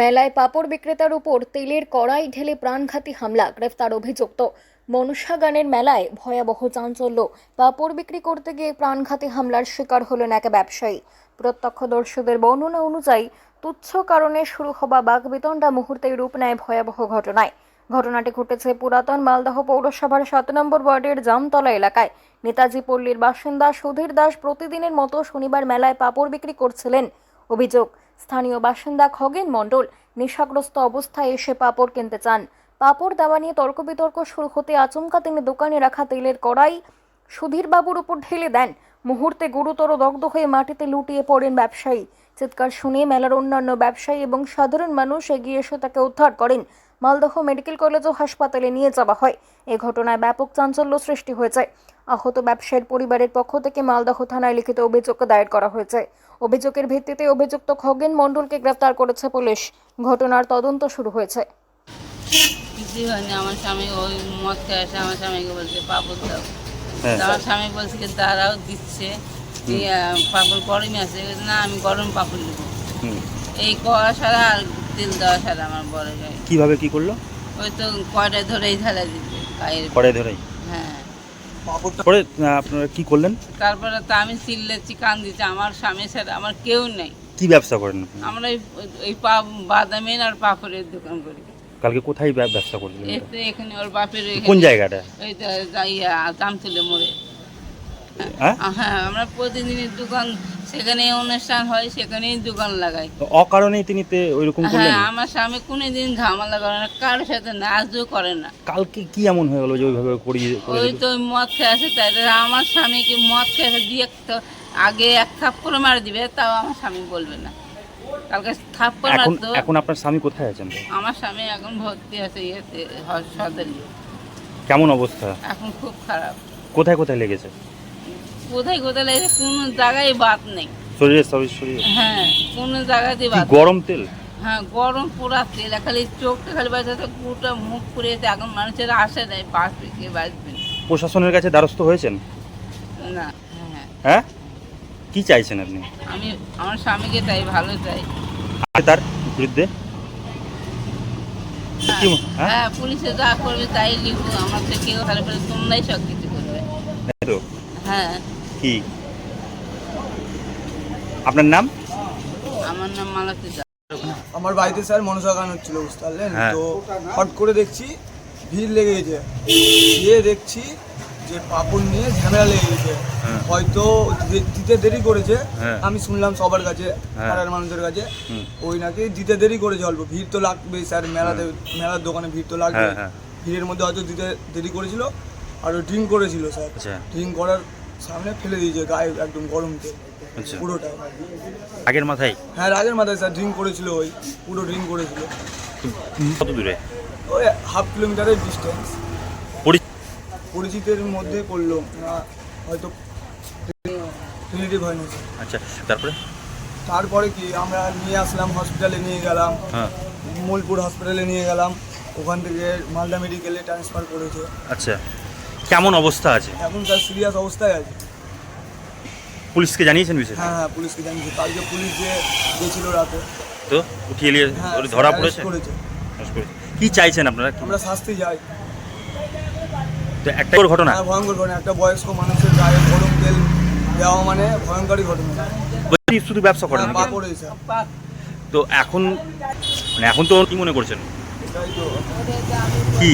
মেলায় পাপড় বিক্রেতার উপর তেলের কড়াই ঢেলে প্রাণঘাতী হামলা, গ্রেফতার অভিযুক্ত। মনসা গানের মেলায় ভয়াবহ চাঞ্চল্য। পাপড় বিক্রি করতে গিয়ে প্রাণঘাতী হামলার শিকার হলেন এক ব্যবসায়ী। প্রত্যক্ষদর্শীদের বর্ণনা অনুযায়ী, তুচ্ছ কারণে শুরু হওয়া বাগবিতণ্ডা মুহূর্তে রূপ নেয় ভয়াবহ ঘটনায়। ঘটনাটি ঘটেছে পুরাতন মালদহ পৌরসভার সাত নম্বর ওয়ার্ডের জামতলা এলাকায়। নেতাজি পল্লীর বাসিন্দা সুধীর দাস প্রতিদিনের মতো শনিবার মেলায় পাপড় বিক্রি করছিলেন। অভিযোগ স্থানীয় বাসিন্দা খগেন মণ্ডল নেশাগ্রস্ত অবস্থায় এসে পাপড় কিনতে চান। পাপড় দেওয়া নিয়ে তর্ক বিতর্ক শুরু হতে আচমকা তিনি দোকানে রাখা তেলের কড়াই সুধীরবাবুর উপর ঢেলে দেন। মুহূর্তে গুরুতর দগ্ধ হয়ে মাটিতে লুটিয়ে পড়েন ব্যবসায়ী। চিৎকার শুনে মেলার অন্যান্য ব্যবসায়ী এবং সাধারণ মানুষ এগিয়ে এসে তাকে উদ্ধার করেন। মালদহ মেডিকেল কলেজ ও হাসপাতালে নিয়ে যাওয়া হয়। এ ঘটনায় ব্যাপক চাঞ্চল্য সৃষ্টি হয়েছে। আহত ব্যবসায়ীর পরিবারের পক্ষ থেকে মালদহ থানায় লিখিত অভিযোগ দায়ের করা হয়েছে। অভিযোগের ভিত্তিতে অভিযুক্ত খগেন মণ্ডলকে গ্রেফতার করেছে পুলিশ। ঘটনার তদন্ত শুরু হয়েছে। আমার স্বামী ওই মদ খেয়ে আমার স্বামীকে বলছে দাও হ্যাঁ। স্বামী বলছে কি দাঁড়াও দিচ্ছে। পাপড় গরমই আছে। না আমি গরম পাপড় নেব। এই কড়া সারা আর তেল দেওয়া সারা আমার বড় গায়ে কীভাবে কি করল? ওই তো ধরেই ঢালা দিচ্ছে ধরেই? হ্যাঁ। পরে আপনারা কি করলেন? তারপরে তো আমি চিল্লেছি কান দিচ্ছি। আমার স্বামী ছাড়া আমার কেউ নেই। কি ব্যবসা করেন আমরা এই বাদামের আর পাপড়ের দোকান করি। কালকে কোথায় ব্যব- ব্যবসা করছিলেন এখানে ওর বাপের এখানে- কোন জায়গাটা? এই যাইয়া মোড়ে। হ্যাঁ? হ্যাঁ আমরা প্রতিদিনের দোকান সেখানে অনুষ্ঠান হয় সেখানেই দোকান লাগাই। অকারণেই তিনি তে ওইরকম করলেন? হ্যাঁ আমার স্বামী কোনোদিন ঝামেলা করে না কারোর সাথে নাচও করে না। কালকে কি এমন হয়ে গেল যে ওইভাবে করিয়ে করে ওই দিল? তো ওই মদ খেয়ে আসে তাই তো আমার স্বামীকে মদ খেয়ে আসে দিয়ে তো আগে এক থাপ্পড় মার দিবে তাও আমার স্বামী বলবে না। কালকে থাপ্পড় এখন মারতো। এখন আপনার স্বামী কোথায় আছেন? আমার স্বামী এখন ভর্তি আছে ইয়েতে হ- সদরে কেমন অবস্থা? এখন খুব খারাপ। কোথায় কোথায় লেগেছে? কোথায় কোথায় লেগেছে কোনো জায়গায় বাদ নেই। শরীরে শরীর শরীরে? হ্যাঁ কোনো বাদ গরম তেল? হ্যাঁ গরম পুরা তেল। খালি চোখটা খালি বাঁচাতে পুরোটা মুখ পুড়িয়েছে এখন মানুষের আসে নেই বাঁচবে কে বাঁচবে প্রশাসনের কাছে দ্বারস্থ হয়েছেন? না হ্যাঁ। হ্যাঁ? কি চাইছেন আপনি? আমি আমার স্বামীকে তাই ভালো চাই। আর তার বিরুদ্ধে? হ্যাঁ, কি- হ্যাঁ? হ্যাঁ পুলিশে যা করবে তাই লিখব আমার তো কেউ পরে তোমরাই সব কিছু করবে। তাই তো হ্যাঁ। কি? আপনার নাম? আমার নাম মালতী দাস আমার বাড়িতে স্যার মনসা গান হচ্ছিল বুঝতে পারলেন? হ্যাঁ। তো হট করে দেখছি ভিড় লেগে গেছে। গিয়ে দেখছি যে পাপড় নিয়ে ঝামেলা লেগে গেছে হ্যাঁ। হয়তো দিতে দেরি করেছে হ্যাঁ। আমি শুনলাম সবার কাছে হ্যাঁ। পাড়ার মানুষের কাছে। ওই নাকি দিতে দেরি করেছে অল্প ভিড় তো লাগবেই স্যার মেলাতে মেলার দোকানে ভিড় তো লাগবে। ভিড়ের মধ্যে হয়তো দিতে দেরি করেছিল আর ড্রিঙ্ক করেছিল স্যার। আচ্ছা। ড্রিঙ্ক করার সামনে ফেলে দিয়েছে গায়ে একদম গরম তেল আচ্ছা। পুরোটা। আগের মাথায়? হ্যাঁ রাগের মাথায় স্যার ড্রিঙ্ক করেছিল ওই পুরো ড্রিঙ্ক করেছিল। কত দূরে? ওই হাফ কিলোমিটারের ডিস্টেন্স পরিচিতের মধ্যে করল। না হয়তো রিলেটিভ হয়নি আচ্ছা তারপরে? তারপরে কি আমরা নিয়ে আসলাম হসপিটালে নিয়ে গেলাম। হ্যাঁ। মোলপুর হসপিটালে নিয়ে গেলাম। ওখান থেকে মালদা মেডিকেলে ট্রান্সফার করেছে। আচ্ছা কেমন অবস্থা আছে? এখন তার সিরিয়াস অবস্থায় আছে। পুলিশকে জানিয়েছেন বিষয় হ্যাঁ হ্যাঁ পুলিশকে জানিয়েছে। কালকে পুলিশ যে গেছিল রাতে। তো উঠিয়ে নিয়ে হ্যাঁ ধরা পড়েছে? কি চাইছেন আপনারা? আমরা শাস্তি যাই তো একটা ঘটনা? হ্যাঁ ভয়ঙ্কর ঘটনা। একটা বয়স্ক মানুষের গায়ে গরম তেল দেওয়া মানে ভয়ঙ্করই ঘটনা। শুধু ব্যবসা করেন হ্যাঁ তো এখন মানে এখন তো কি মনে করছেন? কি?